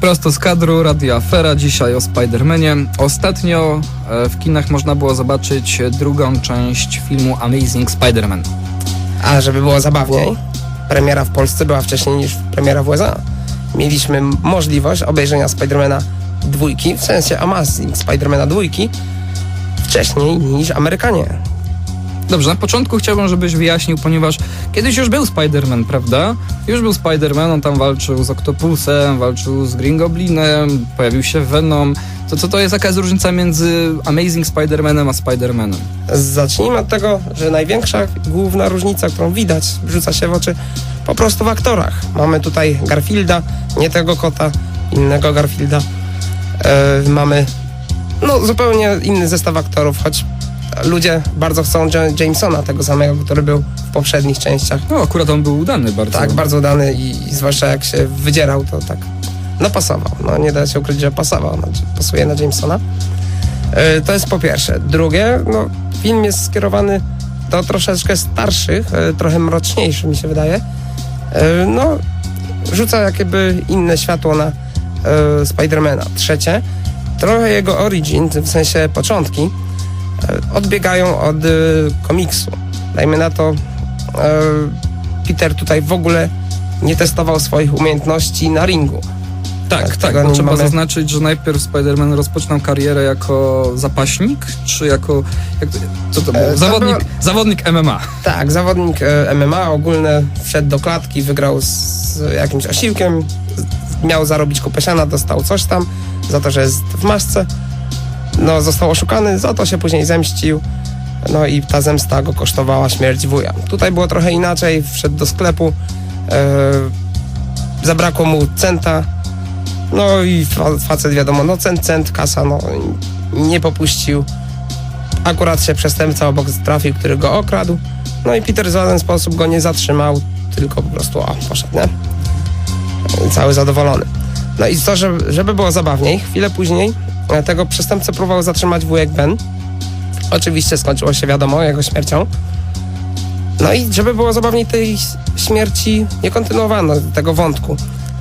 Prosto z kadru Radio Afera, dzisiaj o Spider-Manie. Ostatnio e, w kinach można było zobaczyć drugą część filmu Amazing Spider-Man. A żeby było zabawniej, premiera w Polsce była wcześniej niż premiera w USA. Mieliśmy możliwość obejrzenia Spidermana dwójki, w sensie Amazing Spidermana dwójki, wcześniej niż Amerykanie. Dobrze, na początku chciałbym, żebyś wyjaśnił, ponieważ kiedyś już był Spider-Man, prawda? Już był Spider-Man, on tam walczył z Octopusem, walczył z Green Goblinem, pojawił się Venom. To co to jest, jaka jest różnica między Amazing Spider-Manem a Spider-Manem? Zacznijmy od tego, że największa główna różnica, którą widać, rzuca się w oczy po prostu w aktorach. Mamy tutaj Garfielda, nie tego kota, innego Garfielda. E, mamy no, zupełnie inny zestaw aktorów, choć ludzie bardzo chcą Ja- Jamesona, tego samego, który był w poprzednich częściach. No, akurat on był udany bardzo. Tak, bardzo udany i, i zwłaszcza jak się wydzierał, to tak, no pasował. No nie da się ukryć, że pasował, znaczy pasuje na Jamesona. E, to jest po pierwsze. Drugie, no film jest skierowany do troszeczkę starszych, e, trochę mroczniejszy mi się wydaje. E, no, rzuca jakby inne światło na Spidermana. Trzecie, trochę jego origin, w sensie początki, odbiegają od e, komiksu. Dajmy na to, e, Peter tutaj w ogóle nie testował swoich umiejętności na ringu. Tak, Tak, tak. trzeba mamy. zaznaczyć, że najpierw Spider-Man rozpoczynał karierę jako zapaśnik, czy jako. Jak, co to było? E, to Zawodnik, było- zawodnik MMA. Tak, zawodnik e, MMA ogólny wszedł do klatki, wygrał z jakimś osiłkiem, miał zarobić kupę siana, dostał coś tam za to, że jest w masce. No, został oszukany, za to się później zemścił. No i ta zemsta go kosztowała śmierć wuja. Tutaj było trochę inaczej, wszedł do sklepu, e, zabrakło mu centa, no i fa- facet wiadomo, no cent, cent, kasa, no nie popuścił. Akurat się przestępca obok trafił, który go okradł. No i Peter w żaden sposób go nie zatrzymał, tylko po prostu o, poszedł, nie? Cały zadowolony. No i to, żeby, było zabawniej, chwilę później tego przestępcę próbował zatrzymać wujek Ben. Oczywiście skończyło się wiadomo jego śmiercią. No i żeby było zabawniej, tej śmierci nie kontynuowano, tego wątku.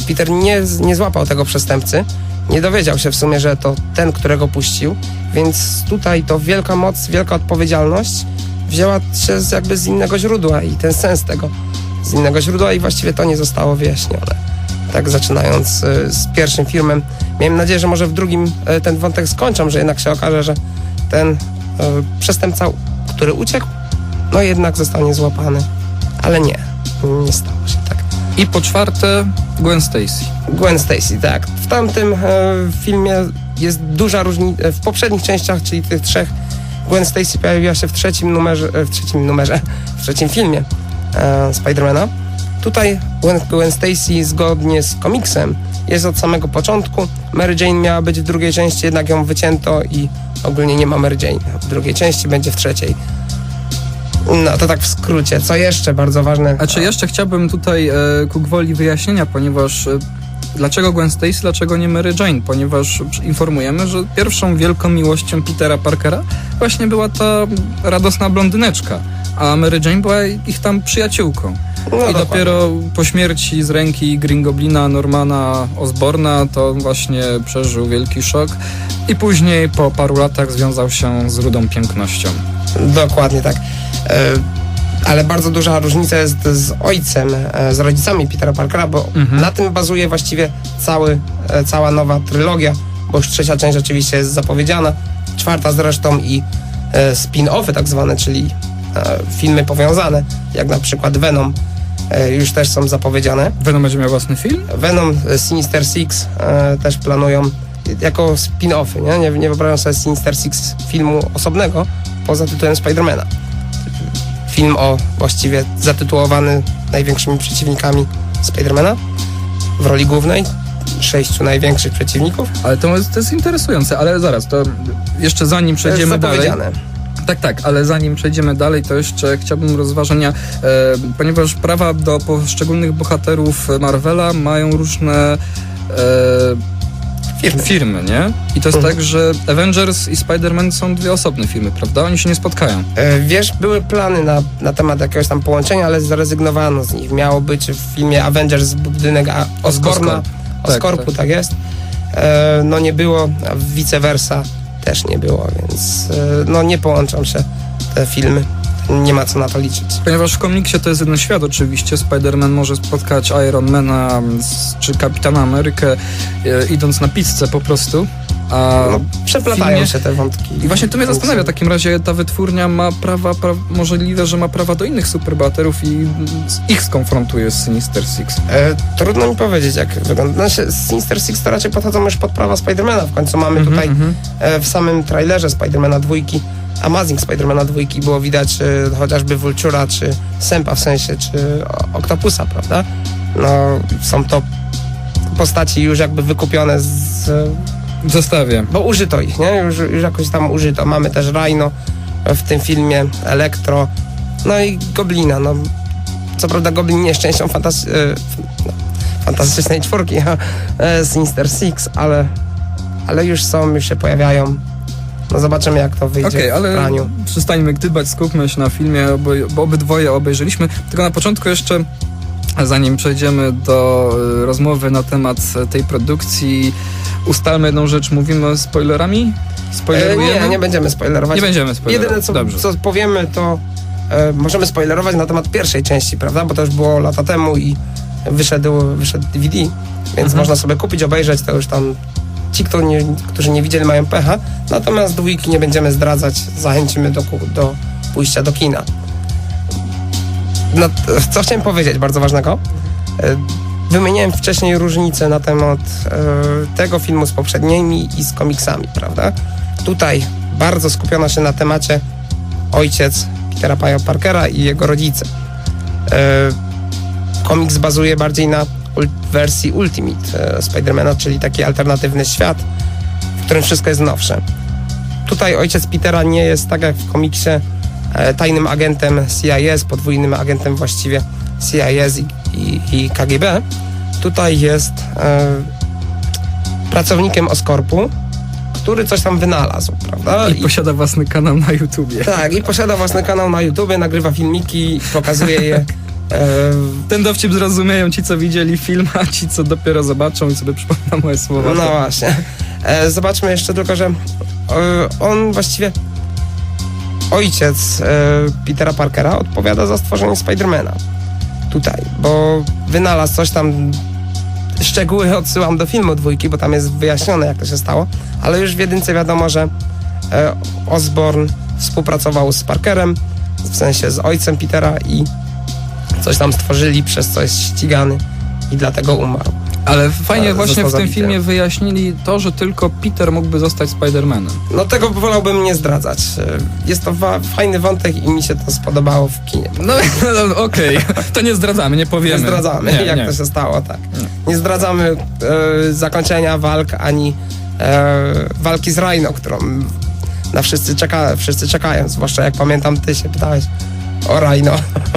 Peter nie, nie złapał tego przestępcy, nie dowiedział się w sumie, że to ten, którego puścił, więc tutaj to wielka moc, wielka odpowiedzialność wzięła się z, jakby z innego źródła i ten sens tego z innego źródła i właściwie to nie zostało wyjaśnione. Tak zaczynając y, z pierwszym filmem. Miałem nadzieję, że może w drugim y, ten wątek skończą, że jednak się okaże, że ten y, przestępca, który uciekł, no jednak zostanie złapany. Ale nie, nie stało się tak. I po czwarte, Gwen Stacy. Gwen Stacy, tak. W tamtym filmie jest duża różnica. W poprzednich częściach, czyli tych trzech, Gwen Stacy pojawiła się w trzecim numerze, w trzecim numerze, w trzecim filmie e, Spidermana. Tutaj Gwen, Stacy zgodnie z komiksem jest od samego początku. Mary Jane miała być w drugiej części, jednak ją wycięto i ogólnie nie ma Mary Jane. W drugiej części będzie w trzeciej. No to tak w skrócie. Co jeszcze bardzo ważne? A czy jeszcze chciałbym tutaj e, ku gwoli wyjaśnienia, ponieważ e, dlaczego Gwen Stacy, dlaczego nie Mary Jane? Ponieważ informujemy, że pierwszą wielką miłością Petera Parkera właśnie była ta radosna blondyneczka, a Mary Jane była ich tam przyjaciółką. No, I dokładnie. dopiero po śmierci z ręki Green Goblina Normana Osborna to właśnie przeżył wielki szok i później po paru latach związał się z rudą pięknością. Dokładnie tak. E, ale bardzo duża różnica jest z ojcem, e, z rodzicami Petera Parkera, bo Mhm. na tym bazuje właściwie cały, e, cała nowa trylogia, bo już trzecia część oczywiście jest zapowiedziana, czwarta zresztą i e, spin-offy tak zwane, czyli filmy powiązane, jak na przykład Venom, e, już też są zapowiedziane. Venom będzie miał własny film? Venom, e, Sinister Six e, też planują jako spin-offy, nie? nie? Nie wyobrażam sobie Sinister Six filmu osobnego poza tytułem Spidermana. Film o właściwie zatytułowany największymi przeciwnikami Spidermana w roli głównej, sześciu największych przeciwników. Ale to jest, to jest interesujące, ale zaraz, to jeszcze zanim przejdziemy dalej. Tak, tak, ale zanim przejdziemy dalej, to jeszcze chciałbym rozważenia, e, ponieważ prawa do poszczególnych bohaterów Marvela mają różne e, Firmy. firmy, nie? I to jest Mhm. tak, że Avengers i Spider-Man są dwie osobne firmy, prawda? Oni się nie spotkają. E, Wiesz, były plany na, na temat jakiegoś tam połączenia, ale zrezygnowano z nich. Miało być w filmie Avengers budynek A- Oscorpu tak, tak. jest. E, no nie było, a vice versa też nie było, więc e, no nie połączą się te filmy. Nie ma co na to liczyć. Ponieważ w komiksie to jest jeden świat oczywiście, Spider-Man może spotkać Ironmana czy Kapitana Amerykę e, idąc na pizzę po prostu. A No, przeplatają filmie- się te wątki. I właśnie to mnie zastanawia, w takim razie ta wytwórnia ma prawa, pra, możliwe, że ma prawa do innych superbohaterów i ich skonfrontuje z Sinister Six. E, trudno mi powiedzieć, jak wygląda. Znaczy, Sinister Six to raczej podchodzą już pod prawa Spidermana. W końcu mamy tutaj Mhm, e, w samym trailerze Spidermana dwójki, Amazing Spidermana dwójki było widać e, chociażby Vultura, czy Sempa w sensie, czy Octopusa, prawda? No, są to postaci już jakby wykupione z... w zestawie. bo użyto ich, nie? Już, już jakoś tam użyto. Mamy też Rhino w tym filmie, Elektro, no i Goblina, no. Co prawda Goblin nie jest częścią fantas- e, no, fantastycznej czwórki, a e, Sinister Six, ale, ale już są, już się pojawiają. No zobaczymy jak to wyjdzie w ale praniu. przestańmy gdybać, skupmy się na filmie, bo obydwoje obejrzeliśmy. Tylko na początku jeszcze, zanim przejdziemy do y, rozmowy na temat e, tej produkcji, ustalmy jedną rzecz, mówimy spoilerami? E, Spoilerujemy? nie, nie będziemy spoilerować. Nie będziemy spoilerować. Jedyne co, Dobrze. co powiemy to e, możemy spoilerować na temat pierwszej części, prawda? Bo to już było lata temu i wyszedł, wyszedł DVD, więc Mhm. można sobie kupić, obejrzeć to już tam ci, kto nie, którzy nie widzieli mają pecha. Natomiast dwójki nie będziemy zdradzać, zachęcimy do, do pójścia do kina. No, co chciałem powiedzieć bardzo ważnego? E, Wymieniałem wcześniej różnice na temat e, tego filmu z poprzednimi i z komiksami, prawda? Tutaj bardzo skupiono się na temacie ojciec Petera Paja Parkera i jego rodzice. E, komiks bazuje bardziej na wersji Ultimate Spidermana, czyli taki alternatywny świat, w którym wszystko jest nowsze. Tutaj ojciec Petera nie jest tak jak w komiksie tajnym agentem CIS, podwójnym agentem właściwie CIS i, i, i KGB. Tutaj jest e, pracownikiem Oscorpu, który coś tam wynalazł, prawda? I posiada własny kanał na YouTubie. tak, i posiada własny kanał na YouTube, nagrywa filmiki, pokazuje je. E, Ten dowcip zrozumieją ci, co widzieli film, a ci, co dopiero zobaczą i sobie przypomną moje słowa. no właśnie. E, zobaczmy jeszcze tylko, że e, on właściwie ojciec e, Petera Parkera odpowiada za stworzenie Spidermana. Tutaj, bo wynalazł coś tam. Szczegóły odsyłam do filmu dwójki, bo tam jest wyjaśnione, jak to się stało, ale już w jedynce wiadomo, że e, Osborn współpracował z Parkerem, w sensie z ojcem Petera i coś tam stworzyli, przez co jest ścigany i dlatego umarł. Ale fajnie właśnie w tym filmie wyjaśnili to, że tylko Peter mógłby zostać Spider-Manem. No tego wolałbym nie zdradzać. Jest to fajny wątek i mi się to spodobało w kinie. No, no okej, to nie zdradzamy, nie powiemy. Nie zdradzamy, Nie, jak nie. to się stało, tak. Nie zdradzamy e, zakończenia walk ani e, walki z Rhino, którą na wszyscy, czeka, wszyscy czekają. Zwłaszcza jak pamiętam, ty się pytałeś o Rhino.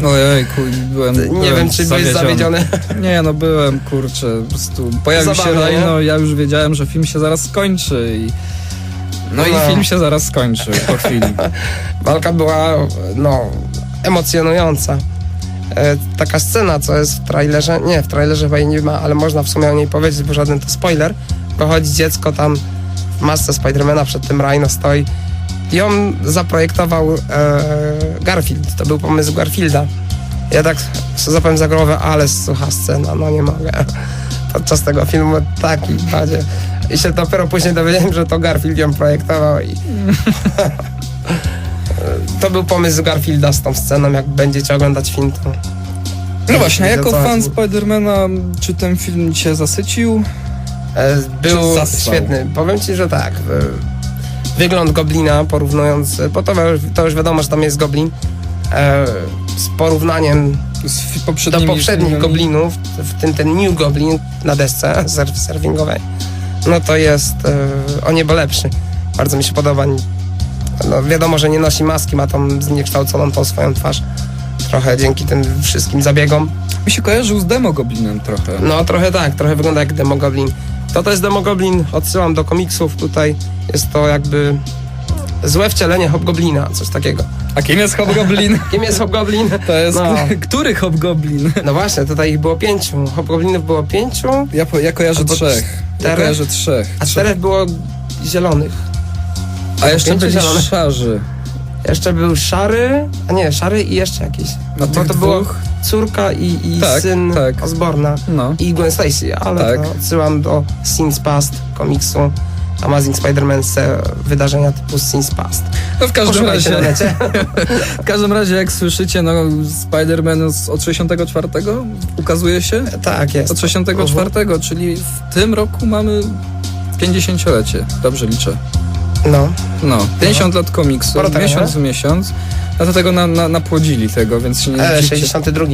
Ojejku, byłem, Nie byłem wiem, czy byłeś zawiedziony. Nie, no byłem, kurczę, po prostu pojawił się nie? Rhino, ja już wiedziałem, że film się zaraz skończy i... No, No. i film się zaraz skończy po chwili. Walka była, no, emocjonująca. E, taka scena, co jest w trailerze, nie, w trailerze chyba jej nie ma, ale można w sumie o niej powiedzieć, bo żaden to spoiler. Wychodzi dziecko tam w masce Spidermana, przed tym Rhino stoi. On zaprojektował e, Garfield, to był pomysł Garfielda. Ja tak zapałem za głowę, ale sucha scena, no nie mogę. Podczas tego filmu taki badzie. I się dopiero później dowiedziałem, że to Garfield ją projektował i to był pomysł Garfielda z tą sceną, jak będziecie oglądać film, to... No właśnie, jako fan Spidermana, czy ten film cię zasycił? E, Był świetny. Powiem ci, że tak. Wygląd Goblina porównując, bo to, to już wiadomo, że tam jest Goblin, e, z porównaniem Z do poprzednich? Goblinów, w tym ten New Goblin na desce surf, surfingowej, no to jest e, o niebo lepszy. Bardzo mi się podoba. No, wiadomo, że nie nosi maski, ma tą zniekształconą tą swoją twarz. Trochę dzięki tym wszystkim zabiegom. Mi się kojarzył z Demo Goblinem trochę. No trochę tak, trochę wygląda jak Demogoblin. To to jest Demogoblin, odsyłam do komiksów tutaj. Jest to jakby złe wcielenie Hobgoblina, coś takiego. A kim jest Hobgoblin? Kim jest Hobgoblin? To jest... No. Który Hobgoblin? No właśnie, tutaj ich było pięciu. Hobgoblinów było pięciu, Ja, po, ja kojarzę Albo trzech. Ja czterech? kojarzę trzech. a czterech było zielonych. A jeszcze pięciu byli zielonych. szarzy. Jeszcze był szary, a nie, szary i jeszcze jakiś. No tych to było dwóch? Córka i, i Tak, syn tak. Osborna No. i Gwen Stacy, ale Tak. to odsyłam do Scenes Past komiksu Amazing Spider-Man se wydarzenia typu Scenes Past. No w każdym Poszukajcie razie... W każdym razie, jak słyszycie, no Spider-Man od 64 ukazuje się? tak, jest. Od 64, czyli w tym roku mamy 50-lecie. Dobrze liczę. No, No, 50 lat komiksu, miesiąc w miesiąc. No to tego na, na, napłodzili tego, więc się nie e, dziwcie. 62.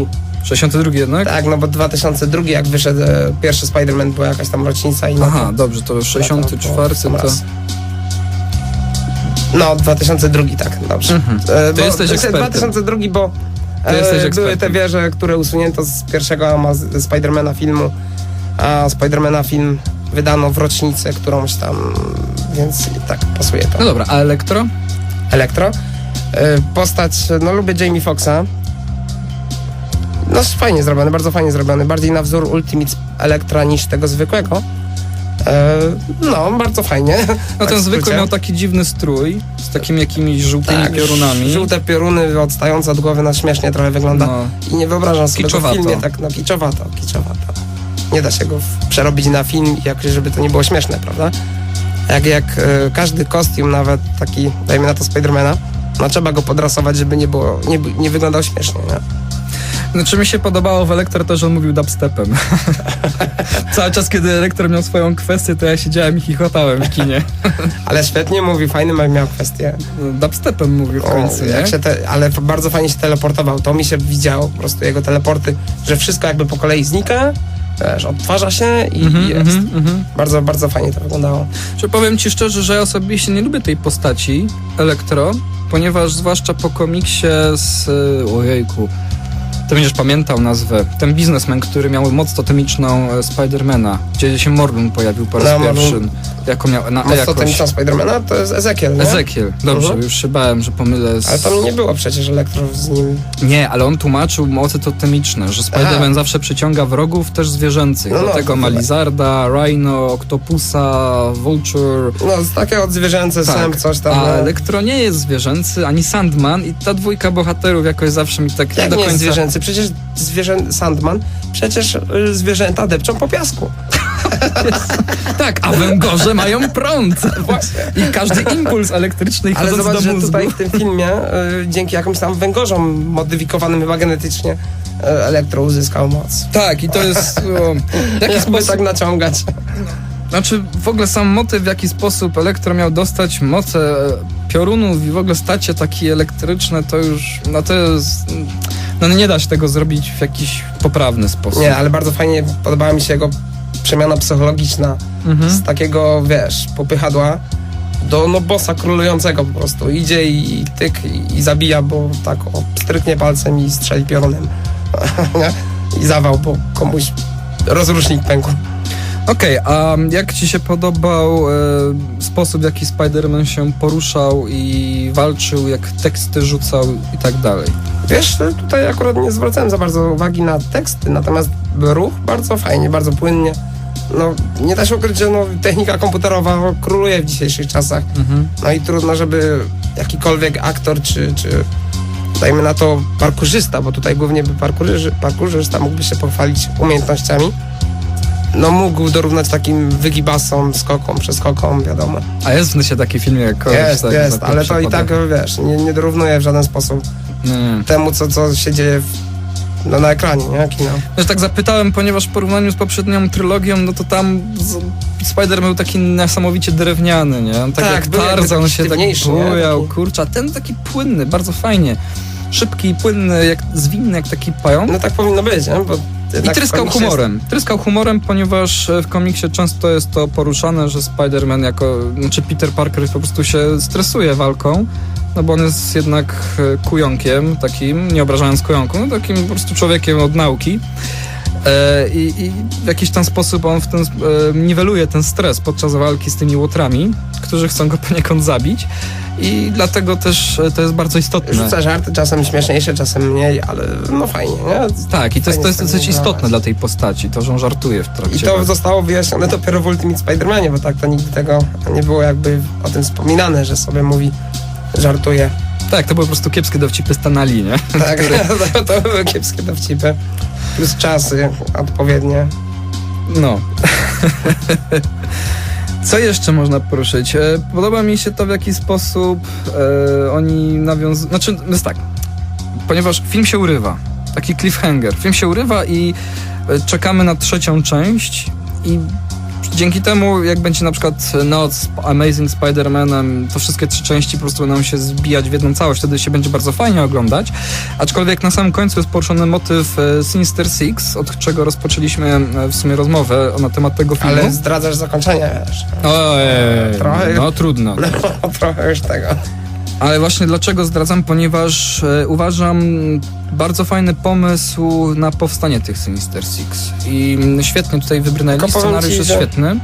62 jednak? Tak, no bo 2002 jak wyszedł e, pierwszy Spider-Man była jakaś tam rocznica i no Aha, to- dobrze, to no to 64 sam to... No, 2002, tak, dobrze. Mhm. E, bo- jesteś ekspertem. 2002, bo e, były te wieże, które usunięto z pierwszego Spidermana filmu, a Spidermana film wydano w rocznicę którąś tam, więc tak pasuje to. No dobra, a Elektro? Elektro. E, Postać, no lubię Jamie Foxa. No fajnie zrobiony, bardzo fajnie zrobiony, bardziej na wzór Ultimate Elektra niż tego zwykłego. E, No, bardzo fajnie. No Tak ten w zwykły miał taki dziwny strój, z takimi jakimiś żółtymi Tak, piorunami. Żółte pioruny odstające od głowy na śmiesznie trochę wygląda. No. I nie wyobrażam sobie go w filmie tak, no kiczowato, kiczowato. Nie da się go przerobić na film, jak, żeby to nie było śmieszne, prawda? Jak, jak e, każdy kostium, nawet taki, dajmy na to Spidermana, no trzeba go podrasować, żeby nie było, nie, nie wyglądał śmiesznie, nie? Znaczy mi się podobało w Elektro to, że on mówił dubstepem. Cały czas, kiedy Elektro miał swoją kwestię, to ja siedziałem i chichotałem w kinie. Ale świetnie mówi, fajny miał kwestię. No, Dubstepem mówił w końcu, O, jak się te, ale bardzo fajnie się teleportował. To mi się widziało, po prostu jego teleporty, że wszystko jakby po kolei znika, wiesz, odtwarza się i Mhm, jest. mhm, mhm. Bardzo, bardzo fajnie to wyglądało. Czy powiem ci szczerze, że ja osobiście nie lubię tej postaci Elektro, ponieważ zwłaszcza po komiksie z... y, Ojejku... Ty będziesz pamiętał nazwę. Ten biznesmen, który miał moc totemiczną e, Spidermana, gdzie się Morlun pojawił po raz No, pierwszy. Jako miał na Mocno jakoś. czas Spidermana to jest Ezekiel, nie? Ezekiel, dobrze, Mhm. już się bałem, że pomylę z... Ale tam nie było przecież elektro z nim. Nie, ale on tłumaczył moce totemiczne, że Spider-Man zawsze przyciąga wrogów też zwierzęcych. No, no, Dlatego to ma. Lizarda, Rhino, Octopusa, Vulture. No, takie odzwierzęce sęp, coś tam. Tak. A no. Elektro nie jest zwierzęcy, ani Sandman i ta dwójka bohaterów jakoś zawsze mi tak nie Jak do nie jest końca... zwierzęcy? Przecież zwierzę... Sandman, przecież y, zwierzęta depczą po piasku. Tak, a węgorze mają prąd. I każdy impuls elektryczny Ale zobacz, że tutaj w tym filmie y, dzięki jakimś tam węgorzom modyfikowanym chyba genetycznie y, elektro uzyskał moc. Tak, i to jest... O, jaki Jakby sposób... tak naciągać. Znaczy w ogóle sam motyw, w jaki sposób Elektro miał dostać moce piorunów i w ogóle stać się taki elektryczny, to już, no to jest, no nie da się tego zrobić w jakiś poprawny sposób. Nie, ale bardzo fajnie podobała mi się jego przemiana psychologiczna Mhm. z takiego, wiesz, popychadła do no bossa królującego po prostu. Idzie i, i tyk i, i zabija, bo tak o, stryknie palcem i strzeli piorunem. I zawał, bo komuś rozrusznik pękł. Okej, a jak ci się podobał e, sposób, w jaki Spider-Man się poruszał i walczył, jak teksty rzucał i tak dalej? Wiesz, tutaj akurat nie zwracałem za bardzo uwagi na teksty, natomiast ruch bardzo fajnie, bardzo płynnie. No, nie da się ukryć, że no, technika komputerowa króluje w dzisiejszych czasach. Mhm. No i trudno, żeby jakikolwiek aktor, czy, czy dajmy na to parkurzysta, bo tutaj głównie by parkurzy, parkurzysta mógłby się pochwalić umiejętnościami, no mógł dorównać takim wygibasom, skokom, przeskokom, wiadomo. A jest w Nysie taki film jak Jest, tak, jest, ale to i tak, wiesz, nie, nie dorównuje w żaden sposób Nie. temu, co, co się dzieje w, no, na ekranie, nie? Kino. Że tak zapytałem, ponieważ w porównaniu z poprzednią trylogią, no to tam Spider był taki niesamowicie drewniany, nie? Tak, Tak, jak Tarzan się tak bujał, Taki- kurczę, a ten taki płynny, bardzo fajnie. Szybki i płynny, jak, zwinny jak taki pająk. No tak powinno być, nie? Bo I tryskał humorem. Tryskał humorem, ponieważ e, w komiksie często jest to poruszane, że Spider-Man jako, znaczy Peter Parker po prostu się stresuje walką, no bo on jest jednak e, kujonkiem takim, nie obrażając kujonku, no takim po prostu człowiekiem od nauki. E, I, I w jakiś tam sposób on w ten, e, niweluje ten stres podczas walki z tymi łotrami, którzy chcą go poniekąd zabić. I dlatego też to jest bardzo istotne. Rzuca żarty, czasem śmieszniejsze, czasem mniej, ale no fajnie, nie? Tak, i to jest, to jest dosyć istotne dla tej postaci, to, że on żartuje w trakcie. I to walki. zostało wyjaśnione dopiero w Ultimate Spider-Manie, bo tak to nigdy tego nie było jakby o tym wspominane, że sobie mówi, żartuje. Tak, to były po prostu kiepskie dowcipy Stanali, nie? Tak, to, to były kiepskie dowcipy. Plus czasy odpowiednie. No. Co jeszcze można poruszyć? E, Podoba mi się to, w jaki sposób e, oni nawiązują. Znaczy, jest tak. Ponieważ film się urywa. Taki cliffhanger. Film się urywa i e, czekamy na trzecią część i dzięki temu, jak będzie na przykład noc z Amazing Spider-Manem, to wszystkie trzy części po prostu będą się zbijać w jedną całość, wtedy się będzie bardzo fajnie oglądać. Aczkolwiek na samym końcu jest poruszony motyw e, Sinister Six, od czego rozpoczęliśmy e, w sumie rozmowę na temat tego filmu. Ale zdradzasz zakończenie, wiesz. Ojej, Trochę- no trudno. No, trochę już tego. Ale właśnie dlaczego zdradzam? Ponieważ e, uważam bardzo fajny pomysł na powstanie tych Sinister Six. I mm, świetnie tutaj wybrnęli, Tylko powiem scenariusz ci, jest że świetny.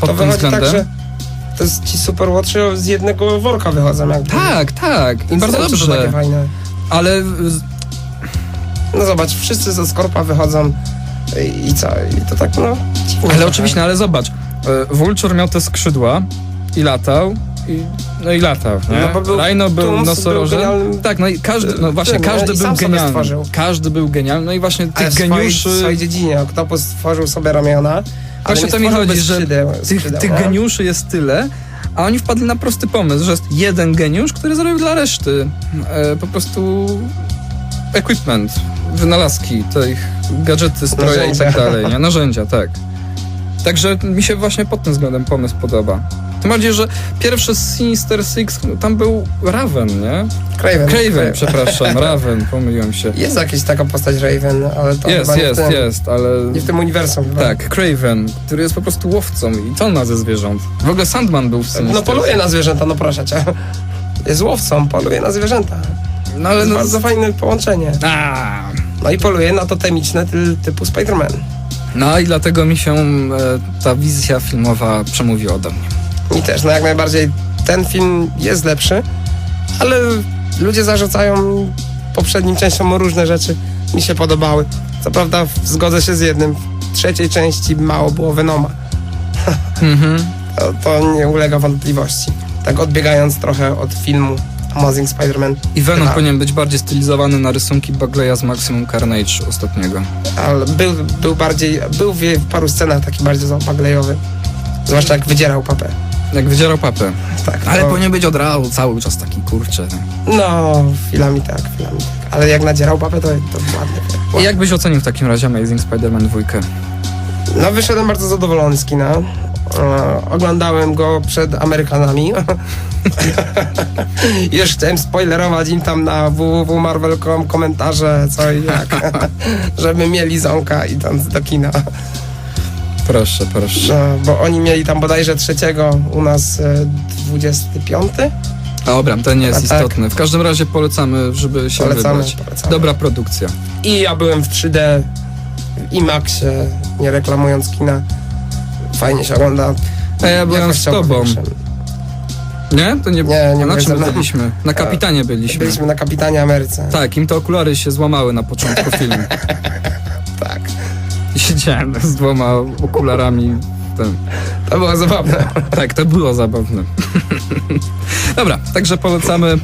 Pod tym wychodzi względem. tak, że to jest ci Superwatchy z jednego worka wychodzą jakby. tak, tak. I bardzo czy To dobrze. takie fajne. Ale z- No zobacz, wszyscy ze Skorpa wychodzą i, i co? I to tak, no... Ale trochę. oczywiście, no ale zobacz, e, Vulture miał te skrzydła i latał, i, no i latał, nie? No bo był Rhino był nosorożem. był genialnym- tak, no i każdy, no właśnie, Tym, każdy I był genialny. stworzył. Każdy był genialny, no i właśnie Ale tych swojej, geniuszy... w swojej dziedzinie. Oktopus stworzył sobie ramiona, ale Właśnie nie to mi chodzi, że skrzydeł, tych, skrzydeł, tych no. geniuszy jest tyle, a oni wpadli na prosty pomysł, że jest jeden geniusz, który zrobił dla reszty e, po prostu equipment, wynalazki, te ich gadżety, stroje i Narzędzia. tak dalej, nie? Narzędzia, tak. Także mi się właśnie pod tym względem pomysł podoba. Tym bardziej, że pierwszy Sinister Six, no, tam był Raven, nie? Craven. Craven, przepraszam, Raven, pomyliłem się. Jest jakaś taka postać Raven, ale to Jest, nie, jest, w tym, jest, ale... nie w tym uniwersum chyba. Tak, Craven, który jest po prostu łowcą i to na ze zwierząt. W ogóle Sandman był w Sinister No poluje na zwierzęta, no proszę cię. Jest łowcą, poluje na zwierzęta. No To ale jest no... bardzo fajne połączenie. A, No i poluje na totemiczne ty, typu Spider-Man. no i dlatego mi się e, ta wizja filmowa przemówiła do mnie. Mi też, no jak najbardziej ten film jest lepszy, ale ludzie zarzucają poprzednim częściom różne rzeczy. Mi się podobały. Co prawda zgodzę się z jednym. W trzeciej części mało było Venoma. Mhm. To, to nie ulega wątpliwości. Tak odbiegając trochę od filmu Amazing Spider-Man, I Venom powinien być bardziej stylizowany na rysunki Bagleya z Maximum Carnage ostatniego. ale był, był bardziej, był w paru scenach taki bardziej zapaglejowy. Zwłaszcza jak wydzierał papę. Jak wydzierał papę. Tak, Ale to- powinien być od razu cały czas taki, kurczę. No, chwilami tak, chwilami tak. Ale jak nadzierał papę, to, to ładnie. I jak byś ocenił w takim razie Amazing Spider-Man 2? No, wyszedłem bardzo zadowolony z kina. E, oglądałem go przed Amerykanami. Już chciałem spoilerować im tam na www.marvel.com komentarze, co i jak, żeby mieli ząka idąc do kina. Proszę, proszę. No, bo oni mieli tam bodajże trzeciego, u nas e, 25. Dobra, to nie jest A tak. istotne. W każdym razie polecamy, żeby się Polecamy, wybrać. polecamy. Dobra produkcja. I ja byłem w 3D w IMAXie, nie reklamując kina. Fajnie się ogląda. A ja byłem z tobą. większym. Nie? To nie, Nie, nie A na byłeś czym mną. byliśmy? Na Kapitanie byliśmy. Byliśmy na Kapitanie Ameryce. Tak, im te okulary się złamały na początku filmu. tak. Siedziałem z dwoma okularami. Ten. To było zabawne. Tak, to było zabawne. Dobra, także polecamy.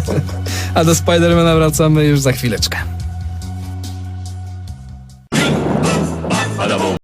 A do Spidermana wracamy już za chwileczkę.